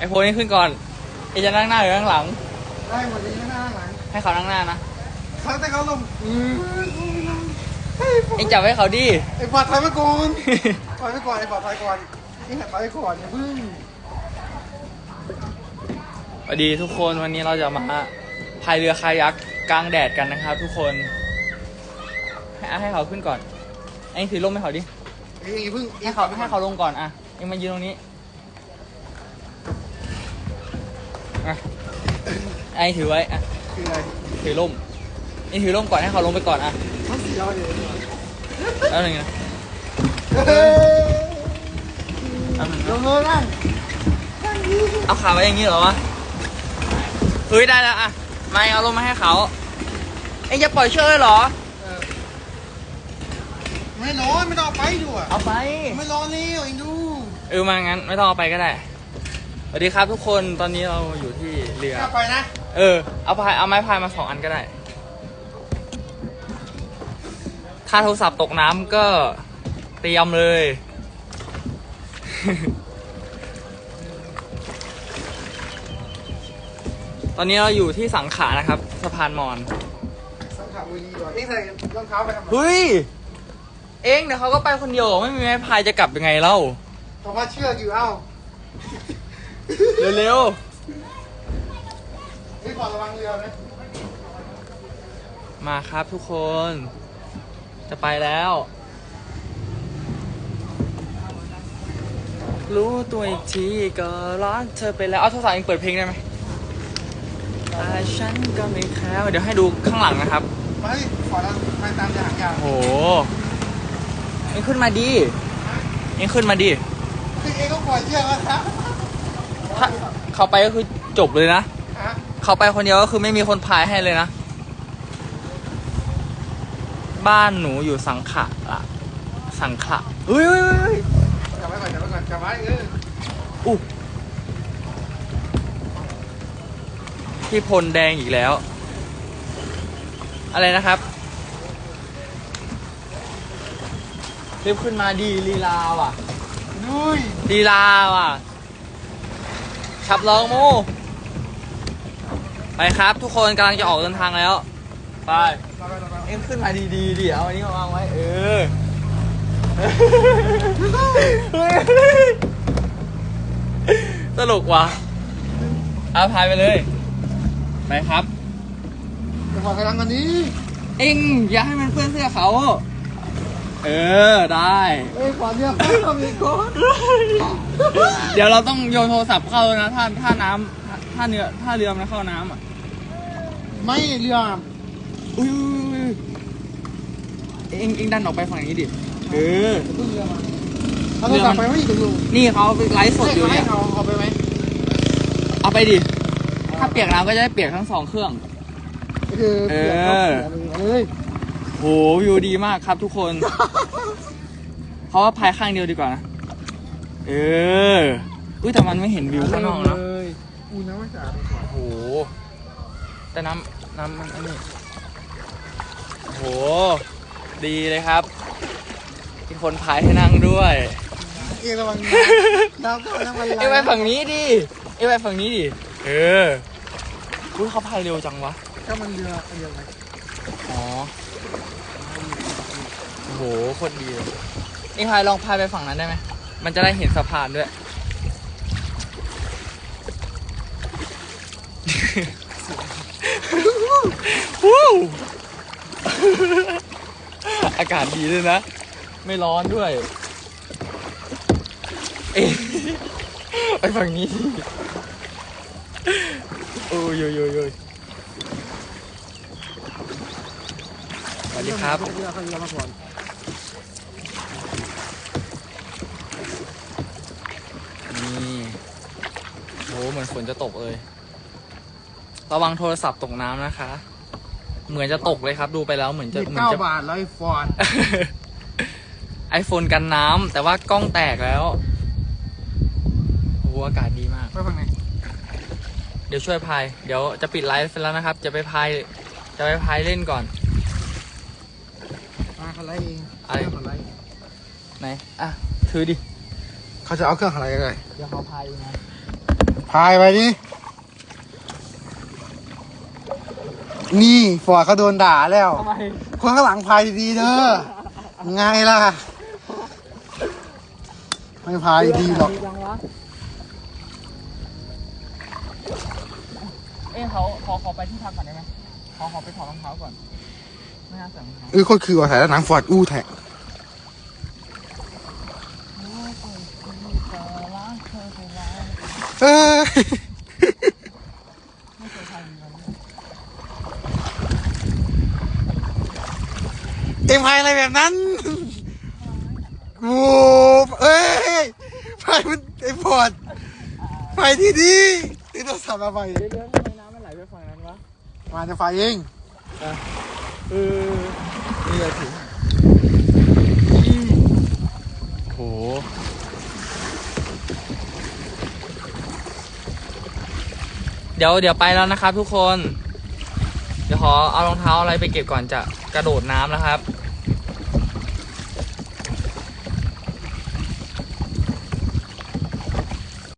ไอโฟนนี่ขึ้นก่อนไอจะนั่งหน้าหรือนั่งหลัง ได้หมดเลยหน้าหลังให้เขานั่งหน้านะเขาแต่เขาลงอืมไอ้เอ็งจับให้เขาดิไอ้ปลอดภัยมาก่อนปล่อยไปก่อนไอ้ปลอดภัยก่อนนี่หัดไปก่อนอย่าพึ่งสวัสดีทุกคนวันนี้เราจะมาพายเรือคายักกลางแดดกันนะครับ ทุกคน ให้ให้เขาขึ้นก่อนเอ็งถือร่มให้เขาดิ เอ้ยอย่าพึ่งให้เขาให้เขาลงก่อนอะเอ็งมายืนตรงนี้ อะไอ้ถือไว้อะคืออะไรถือร่มเอ็งถือร่มก่อนให้เขาลงไปก่อนอะเขาสีเราอยู่แล้วหนึ่งนะเฮ้ยเอาหนึ่งลนะงเลยนั่งเอาขาไว้อย่างนี้เหรอวะเฮ้ยได้แล้วอะไม่เอาร่มมาให้เขาเอ็งจะปล่อยเชือกเลยเหรอ ไม่ร้อนไม่ต้องเอาไปดูอะเอาไป ไม่ร้อนแล้วเองดู เออมางั้นไม่ต้องเอาไปก็ได้ สวัสดีครับทุกคนตอนนี้เราอยู่ที่เรือไม่เอาไปนะ เออ เอาพายเอาไม้พายมาสองอันก็ได้ ถ้าโทรศัพท์ตกน้ำก็เตรียมเลย ตอนนี้เราอยู่ที่สังขารนะครับสะพานมอน สังขารบุรีก่อนเอ้ยใส่รองเท้าไปทำไมเฮ้ย เองเดี๋ยวเขาก็ไปคนเดียวไม่มีไม้พายจะกลับยังไงเล่าเพราะว่าเชือกอยู่เอ้า เร็วเฮ้ยปลอดระวังเรือนะๆ มาครับทุกคน จะไปแล้ว รู้ตัวอีกทีก็รักเธอไปแล้ว เอาโทรศัพท์เองเปิดเพลงได้ไหมแต่ฉันก็ไม่แคล้วเดี๋ยวให้ดูข้างหลังนะครับ ไปขอเราไปตามจะหางยาวโอ้โหเองขึ้นมาดิเองขึ้นมาดิคือเองก็ปล่อยเชือกแล้วครับ ถ้าเขาไปก็คือจบเลยนะ ฮะเขาไปคนเดียวก็คือไม่มีคนพายให้เลยนะ บ้านหนูอยู่สังขะอะสังขะเฮ้ยเฮ้ยเฮ้ยเฮ้ยจับไว้ก่อนจับไว้ก่อนจับไว้เอออุ๊พี่พลแดงอีกแล้ว อะไรนะครับรีบขึ้นมาดีลีลาว่ะ ดุยลีลาว่ะ ขับร้องโมไปครับทุกคนกำลังจะออกเดินทางแล้ว ไปรอไปรอไปเอ็มขึ้นมาดีๆดิเอาอันนี้มาวางไว้ เออเฮ้ยตลกว่ะเอาพายไปเลย ไปครับจะบอกกำลังกันนี้ เอ็งอย่าให้มันเปื้อนเสื้อเขา เออได้ เอ้ยขวานเรือเขามีก้อนเดี๋ยวเราต้องโยนโทรศัพท์เข้านะถ้าถ้าน้ำถ้าถ้าเนื้อถ้าเรือมันเข้าน้ำอะไม่เรืออุ้ยอุ้ยอุ้ยเอ็งเอ็งดันออกไปฝั่งนี้ดิเออจะพึ่งเรือมาเอาโทรศัพท์ไปไม่ถึงลุงนี่เขาไปไลฟ์สดอยู่ให้เนี่ยเขาเอาไปไหมเอาไปดิถ้าเปียกน้ำก็จะได้เปียกทั้งสองเครื่องก็คือเปียกเข้าเสือเลยเอ้ย โหวิวดีมากครับทุกคนเขาว่าพายข้างเดียวดีกว่านะเอออุ้ยแต่มันไม่เห็นวิวข้างนอกนะเลยอูน้ำไม่สะอาดเลยก่อนโหแต่น้ำน้ำมันอันนี้โหดีเลยครับมีคนพายให้นั่งด้วยเองระวังน้ำเข้าน้ำมันไหลเอ้ยไปฝั่งนี้ดิเอ้ยไปฝั่งนี้ดิเอออุ้ยเขาพายเร็วจังวะก็มันเรือเรืออะไรอ๋อโอ้โหโคตรดีเลยเอ้ยพายลองพายไปฝั่งนั้นได้ไหม มันจะได้เห็นสะพานด้วยวู้อากาศดีด้วยนะ ไม่ร้อนด้วย เอ้ยไปฝั่งนี้ดิโอ้ยโยยโยยโยยสวัสดีครับ เรือเขาเรือมาก่อนนี่โห เหมือนฝนจะตกเลย ระวังโทรศัพท์ตกน้ำนะคะ เหมือนจะตกเลยครับ ดูไปแล้วเหมือนจะยี่สิบเหมือนเก้าจะ บาทร้อยฟอน ไอโฟนกันน้ำแต่ว่ากล้องแตกแล้วโอ้โหอากาศดีมาก ไปฝั่งไหนเดี๋ยวช่วยพาย เดี๋ยวจะปิดไลฟ์แล้วนะครับ จะไปพาย จะไปพายเล่นก่อน มาเขาไล่เองอะไร เคงเขาไล่ไหน อะ ถือดิ เขาจะเอาเครื่องอะไรกันเลยเดี๋ยวเขาพายเองนะ พายไปดิ นี่ฟอร์ดเขาโดนด่าแล้ว ทำไมคนข้างหลังพายดีๆเด้อ ไงล่ะ ไม่พายดีหรอก ยังวะเอ้ยเขาขอขอไปที่พักก่อนได้ไหมขอขอไปถอดรองเท้าก่อน ไม่น่าใส่รองเท้า เอ้ยโคตรคือว่าถ่ายแล้วหนังฟอร์ดอู้แท็ก เออเอ็มพายอะไรแบบนั้นโอ้เอ้ยพายมันไอ้ฟอร์ดพายดีดีๆนี่ต้องสับมาไปเดี๋ยวเดี๋ยวทำไมน้ำมันไหลไปฝั่งนั้นวะมาจะไฟเองเออนี่เลยถึง เดี๋ยวเดี๋ยวไปแล้วนะครับทุกคน เดี๋ยวขอเอารองเท้าอะไรไปเก็บก่อนจะกระโดดน้ำนะครับ